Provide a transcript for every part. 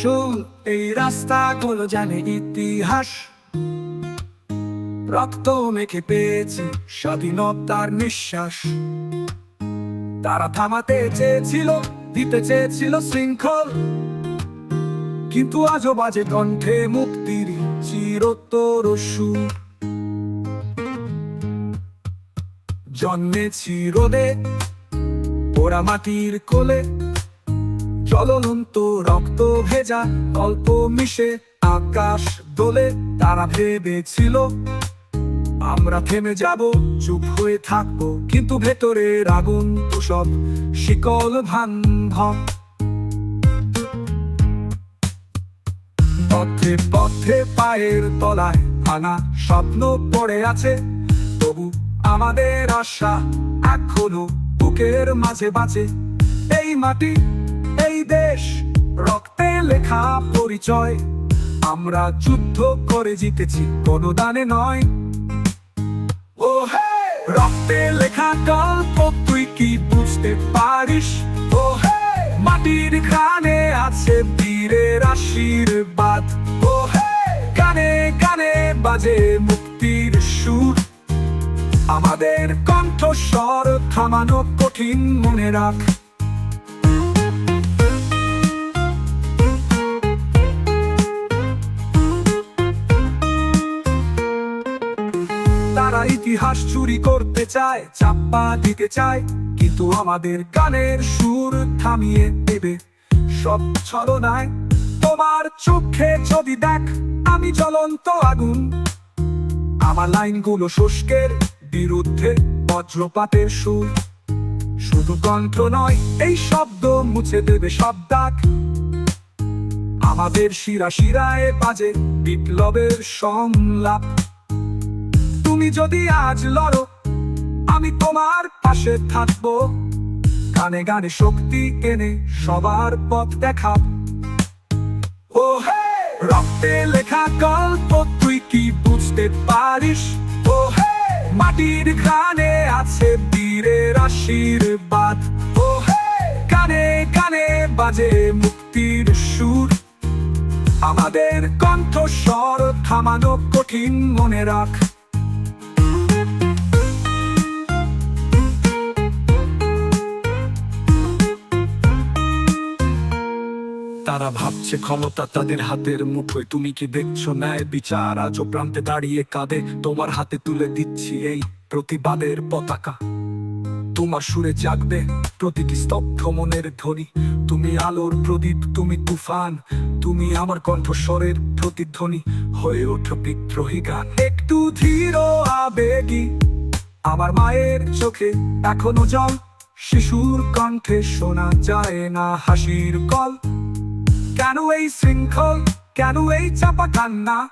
শোন এই রাস্তাগুলো জানে ইতিহাস। রক্ত মেখে পেয়েছি স্বাধীনতার নিঃশ্বাস। তারা থামাতে চেয়েছিল, দিতে চেয়েছিল শৃঙ্খল। কিন্তু আজও বাজে কণ্ঠে মুক্তির চিরতর সুর। জন্মেছি রোদে, পোড়া মাটির কোলে জ্বলন্ত রক্ত ভেজা অল্প মিশে, আকাশ দোলে তারা ভেবেছিল, আমরা থেমে যাব, চুপ হয়ে থাকব, কিন্তু ভেতরের আগুন তো সব শিকল ভান্ধ পথে পথে পায়ের তলায় ভাঙা স্বপ্ন পড়ে আছে, তবু আমাদের আশা এখনও বুকের মাঝে বাঁচে, এই মাটি রক্তে লেখা পরিচয়। আমরা যুদ্ধ করে জিতেছি কোনো দানে নয়। ও হে! রক্তে লেখা গল্প, তুই কি বুঝতে পারিস? ও হে! মাটির ঘ্রাণে আছে বীরের আশীর্বাদ। ও হে! গানে গানে বাজে মুক্তির সুর। আমাদের কণ্ঠস্বর থামানো কঠিন, মনে রাখ। ইতিহাস চুরি করতে চায় চাপ্পা দিতে চায়, কিন্তু আমাদের গানের সুর থামিয়ে দেবে সব ছলনায়। তোমার চোখে যদি দেখ, আমি জ্বলন্ত আগুন। আমার লাইনগুলো শুষ্কের বিরুদ্ধে বজ্রপাতের সুর। শুধু কণ্ঠ নয়, এই শব্দ মুছে দেবে সব দাগ। আমাদের শিরা শিরায় বাজে বিপ্লবের সংলাপ। তুমি যদি আজ লড়ো, আমি তোমার পাশে থাকব। গানে গানে শক্তি এনে সবার পথ দেখাব ও হে, রক্তে লেখা গল্প, তুই কি বুঝতে পারিস? ও হে, মাটির ঘ্রাণে আছে বীরের আশীর্বাদ। ও হে, গানে গানে বাজে মুক্তির সুর। আমাদের কণ্ঠস্বর থামানো কঠিন, মনে রাখ। তারা ভাবছে ক্ষমতা তাদের হাতের মুঠোয়। তুমি কি দেখছ ন্যায় বিচার? আজও প্রান্তে দাঁড়িয়ে কাঁদে। তোমার হাতে তুলে দিচ্ছি এই প্রতিবাদের পতাকা। তোমার সুরে জাগবে প্রতিটি স্তব্ধ মনের ধ্বনি। তুমি আলোর প্রদীপ, তুমি তুফান। তুমি আমার কণ্ঠস্বরের প্রতিধ্বনি। হয়ে ওঠো বিদ্রোহী গান। একটু ধীর আবেগী। আমার মায়ের চোখে এখনও জল। শিশুর কণ্ঠে শোনা যায় না হাসির কল। কেন এই শৃঙ্খল? কেন এই চাপা কান্না?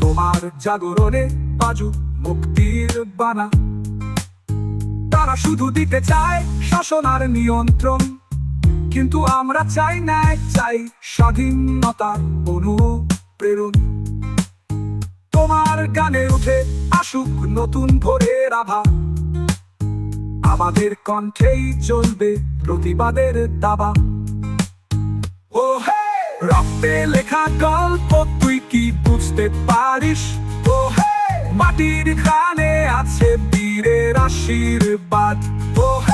তোমার জাগরণে বাজু মুক্তির বানা। তারা শুধু দিতে চায় শাসন আর নিয়ন্ত্রণ। কিন্তু আমরা চাই ন্যায়, চাই স্বাধীনতার অনুপ্রেরণ। তোমার গানে উঠে আসুক নতুন ভোরের আভা। আমাদের কণ্ঠেই চলবে প্রতিবাদের দাবা। ও হে, রক্তে লেখা গল্প তুই কি বুঝতে পারিস? ও হে, মাটির কানে আছে বীরের আশীর্বাদ। ও